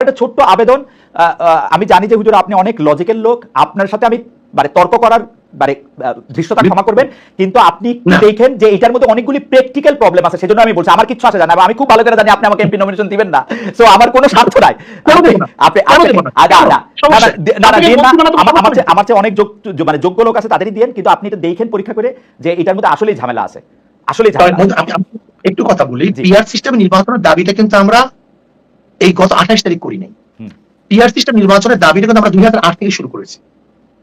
একটা ছোট্ট আবেদন আমি জানি যে হুজুর আপনি অনেক লজিক্যাল লোক আপনার সাথে আমি মানে তর্ক করার মানে ধৃষ্টতা ক্ষমা করবেন কিন্তু আপনি দেখেন যে এটার মধ্যে অনেকগুলি প্র্যাকটিক্যাল প্রবলেম আছে সেজন্য আমি বলছি আমার কিছু আসে জানা আমি খুব ভালো করে জানি আপনি আমাকে এমপি নমিনেশন দিবেন না সো আমার কোনো স্বার্থ নাই আপনি? আপনি কেন না? না, দিন না, আমার- আমার চেয়ে- অনেক মানে যোগ্য লোক আছে তাদেরই দিয়েন কিন্তু আপনি এটা দেখেন পরীক্ষা করে যে এটার মধ্যে আসলেই ঝামেলা আছে আসলেই ঝামেলা আছে। একটু কথা বলি জি। পিআর সিস্টেম নির্বাচনের দাবিটা কিন্তু আমরা এই গত আঠাশ তারিখ করি নাই। সিস্টেম নির্বাচনের দাবিটা কিন্তু আমরা দুই হাজার আট থেকে শুরু করেছি।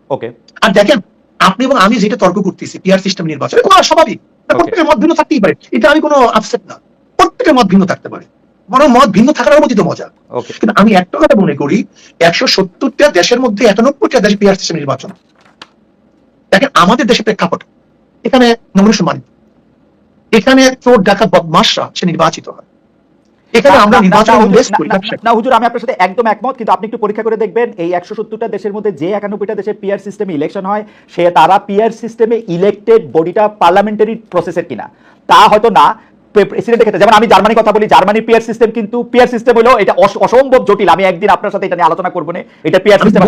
ওকে আর দেখেন আপনি এবং আমি যেটা তর্ক করতেছি পিআর সিস্টেম নির্বাচন এটা স্বাভাবিক প্রত্যেকের মত ভিন্ন থাকতেই পারে। এটা আমি কোনো আপসেট না। প্রত্যেকের মত ভিন্ন থাকতে পারে। বরং মত ভিন্ন থাকার মধ্যে তো মজা কিন্তু আমি একটা কথা মনে করি একশো সত্তরটা দেশের মধ্যে একানব্বইটা দেশে পিআর সিস্টেম নির্বাচন। দেখেন আমাদের দেশে প্রেক্ষাপট এখানে নমিনেশন মানি এখানে চোর ডাকা বদমাসরা সে নির্বাচিত হয়। এখানে আমরা নির্বাচন না, করি না, হুজুর আমি আপনার সাথে একদম একমত কিন্তু আপনি একটু পরীক্ষা করে দেখবেন এই একশো সত্তরটা দেশের মধ্যে যে একানব্বইটা পিয়ার সিস্টেমে ইলেকশন হয় সে তারা পিয়ার সিস্টেমে ইলেক্টেড বডিটা পার্লামেন্টারি প্রসেসের কিনা। তা হয়তো না প্রেসিডেন্টের ক্ষেত্রে। যেমন আমি জার্মানির কথা বলি জার্মানির পিয়ার সিস্টেম কিন্তু পিয়ার সিস্টেম হলো এটা অসম্ভব জটিল। আমি একদিন আপনার সাথে এটা নিয়ে আলোচনা করব না। এটা পিয়ার সিস্টেম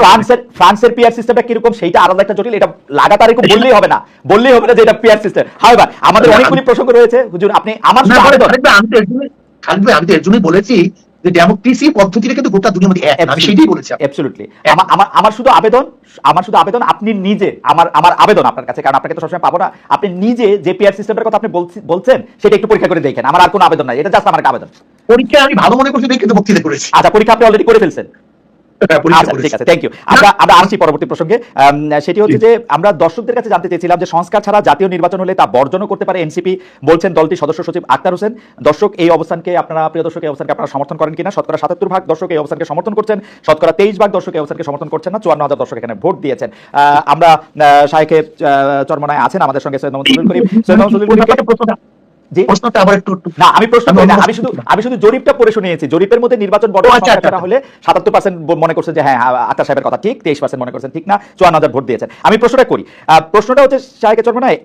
ফ্রান্সের ফ্রান্সের পিয়ার সিস্টেমটা কীরকম সেইটা আলাদা একটা জটিল। এটা লাগাতার একটু বললেই হবে না। বললেই হবে না যে এটা পিয়ার সিস্টেম হাইবার আমাদের অনেকগুলি প্রসঙ্গ রয়েছে। হুজুর আপনি আমার আমি তো এর জন্যই বলেছি যে ডেমোক্রেসি পদ্ধতিটা কিন্তু গোটা দুনিয়ার মধ্যে এক আমি সেটাই বলেছি। অ্যাবসলিউটলি আমার আমার আমার শুধু আবেদন আমার শুধু আবেদন আপনি নিজে আমার আমার আবেদন আপনার কাছে কারণ আপনাকে তো সবসময় পাবো না। আপনি নিজে যে পিআর সিস্টেমের কথা আপনি বলছেন সেটা একটু পরীক্ষা করে দেখেন। আমার আর কোনো আবেদন নাই। এটা জাস্ট আমার আবেদন। পরীক্ষা আমি ভালো মনে করছি দেখে কিন্তু বক্তৃতা করেছি। আচ্ছা পরীক্ষা আপনি অলরেডি করে ফেলছেন। আচ্ছা ঠিক আছে। থ্যাংক ইউ আমরা আমরা আসছি পরবর্তী প্রসঙ্গে। সেটি হচ্ছে যে আমরা দর্শকদের কাছে জানতে চেয়েছিলাম যে সংস্কার ছাড়া জাতীয় নির্বাচন হলে তা বর্জনও করতে পারে এনসিপি বলছেন দলটির সদস্য সচিব আক্তার হোসেন। দর্শক এই অবস্থানকে আপনারা প্রিয় দর্শক এই অবস্থানকে আপনারা সমর্থন করেন কিনা? শতকরা সাতাত্তর ভাগ দর্শক এই অবস্থানকে সমর্থন করছেন। শতকরা তেইশ ভাগ দর্শক এই অবস্থানকে সমর্থন করছেন না। চুয়ান্ন হাজার দর্শক এখানে ভোট দিয়েছেন। আহ, আমরা শাহেখে চরমনায় আছেন আমাদের সঙ্গে সৈয়দ মোহাম্মদ সলিল করিম। সৈয়দ মোহাম্মদ সলিল করিমকে জি প্রশ্নটা আবার একটু না আমি প্রশ্ন করি না আমি শুধু আমি শুধু জরিপটা পড়ে শুনিয়েছি। জরিপের মধ্যে নির্বাচন বড় আচ্ছা, আচ্ছা, করা হলে সাতাত্তর পার্সেন্ট মনে করছেন যে হ্যাঁ আক্তার সাহেবের কথা ঠিক তেইশ পার্সেন্ট মনে করছেন ঠিক না ভোট দিয়েছেন। আমি প্রশ্নটা করি। প্রশ্নটা হচ্ছে শাহেকে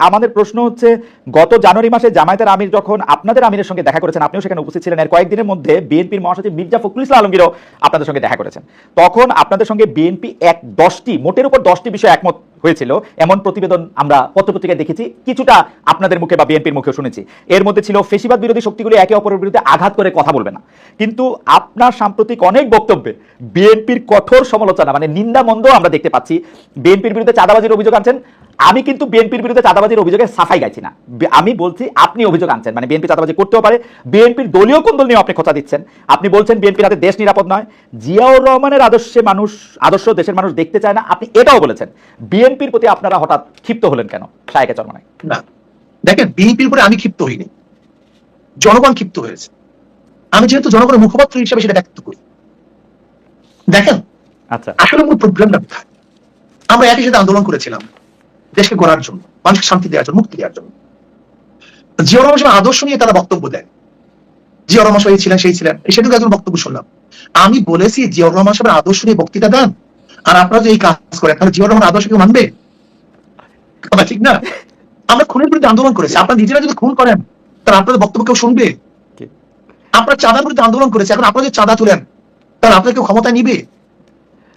আমাদের প্রশ্ন হচ্ছে গত জানুয়ারি মাসে জামায়াতের আমির যখন আপনাদের আমিরের সঙ্গে দেখা করেছেন আপনিও সেখানে উপস্থিত ছিলেন। এর কয়েকদিনের মধ্যে বিএনপির মহাসচিব মির্জা ফখরুল ইসলাম আলমগীরও আপনাদের সঙ্গে দেখা করেছেন। তখন আপনাদের সঙ্গে বিএনপি এক দশটি মোটের উপর দশটি বিষয় একমত হয়েছিল। এমন প্রতিবেদন আমরা পত্রপত্রিকায় দেখেছি। কিছুটা আপনাদের মুখে বা বিএনপির মুখেও শুনেছি। এর মধ্যে ছিল, ফেসিবাদ বিরোধী শক্তিগুলি একে অপরের বিরুদ্ধে আঘাত করে কথা বলবে না। কিন্তু আপনার সাম্প্রতিক অনেক বক্তব্যে বিএনপির কঠোর সমালোচনা মানে নিন্দা মন্দ আমরা দেখতে পাচ্ছি। বিএনপির বিরুদ্ধে চাঁদাবাজির অভিযোগ আনছেন আমি কিন্তু বিএনপির বিরুদ্ধে চাঁদাবাজির অভিযোগে সাফাই গাইছি না। আমি বলছি আপনি অভিযোগ আনছেন মানে বিএনপি চাঁদাবাজি করতেও পারে। বিএনপির দলীয় কোন্দল নিয়ে আপনি কথা দিচ্ছেন? আপনি বলছেন বিএনপির হাতে দেশ নিরাপদ নয়। জিয়াউর রহমানের আদর্শে মানুষ আদর্শ দেশের মানুষ দেখতে চায় না। আপনি এটাও বলেছেন। বিএনপির প্রতি আপনারা হঠাৎ ক্ষিপ্ত হলেন কেন? শায়কে চরমানায়। না। দেখেন বিএনপির উপরে আমি ক্ষিপ্ত হইনি। জনগণ ক্ষিপ্ত হয়েছে। আমি যেহেতু জনগণের মুখপাত্র হিসেবে সেটা ব্যক্ত করি। দেখেন আচ্ছা। আসলে মূল আমরা একই সাথে আন্দোলন করেছিলাম। দেশকে গড়ার জন্য মানুষকে শান্তি দেওয়ার জন্য মুক্তি দেওয়ার জন্য। জিয়াউর রহমান আদর্শ নিয়ে তারা বক্তব্য দেয় জিয়াউর রহমান সাহেব ছিলেন সেই ছিলেন। সেটুকু একজন বক্তব্য শুনলাম। আমি বলেছি জিয়াউর রহমান সাহেবের আদর্শ নিয়ে বক্তৃতা দেন। আর আপনারা যদি এই কাজ করেন তাহলে জিয়াউর রহমান আদর্শ কেউ মানবে? কথা ঠিক না? আমরা খুনের বিরুদ্ধে আন্দোলন করেছি। আপনারা নিজেরা যদি খুন করেন তাহলে আপনাদের বক্তব্য কেউ শুনবে? আপনারা চাঁদার বিরুদ্ধে আন্দোলন করেছে। এখন আপনারা যদি চাঁদা তুলেন তাহলে আপনাদের কেউ ক্ষমতা নিবে?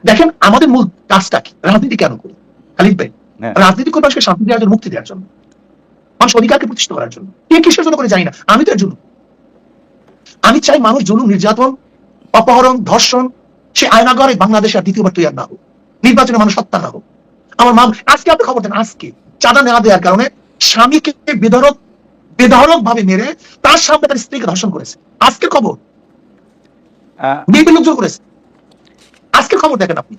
দেখেন আমাদের মূল কাজটা কি? রাজনীতি কেন করি? খালিদ ভাই। রাজনীতি করে মানুষকে শান্তি দেওয়ার জন্য মুক্তি দেওয়ার জন্য। মানুষ অধিকারকে প্রতিষ্ঠিত করার জন্য। কে কিসের জন্য করে জানি না। আমি তো এর জন্য আমি চাই মানুষ জুলুম নির্যাতন অপহরণ ধর্ষণ সে আয়নাগরে বাংলাদেশে আর দ্বিতীয়বার তৈরি না হোক। নির্বাচনে মানুষ হত্যা না হোক। আমার মা আজকে আপনি খবর দেন আজকে চাঁদা নেওয়া দেওয়ার কারণে স্বামীকে বেধরক বেধরক ভাবে মেরে তার সামনে তার স্ত্রীকে ধর্ষণ করেছে। আজকে খবর? বিএনপি লোকজন করেছে। আজকে খবর দেখেন আপনি।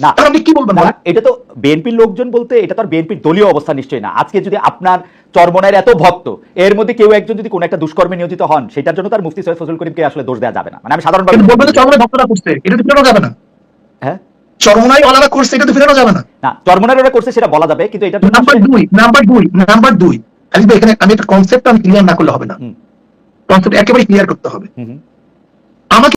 না। আপনি কি বলবেন এটা তো বিএনপির লোকজন বলতে এটা তো আর বিএনপির দলীয় অবস্থা নিশ্চয়ই না। আজকে যদি আপনার চরমনের এত ভক্ত এর মধ্যে কেউ একজন যদি কোনো একটা দুষ্কর্মে নিয়োজিত হন সেটার জন্য তার মুফতি সৈয়দ ফজল করিমকে আসলে দোষ দেওয়া যাবে না। মানে আমি সাধারণভাবে বলবেন ভক্তরা করছে এটা তো যাবে না। হ্যাঁ? চরমনাই ওয়ালারা করছে এটা তো ফেরানো যাবে না। না ওরা করছে সেটা বলা যাবে কিন্তু জন্য নাম্বার আসলে- দুই নাম্বার দুই নাম্বার দুই। খালিদ ভাই, এখানে আমি একটা কনসেপ্ট আমি ক্লিয়ার না করলে হবে না। কনসেপ্ট একেবারে ক্লিয়ার করতে হবে। আমাকে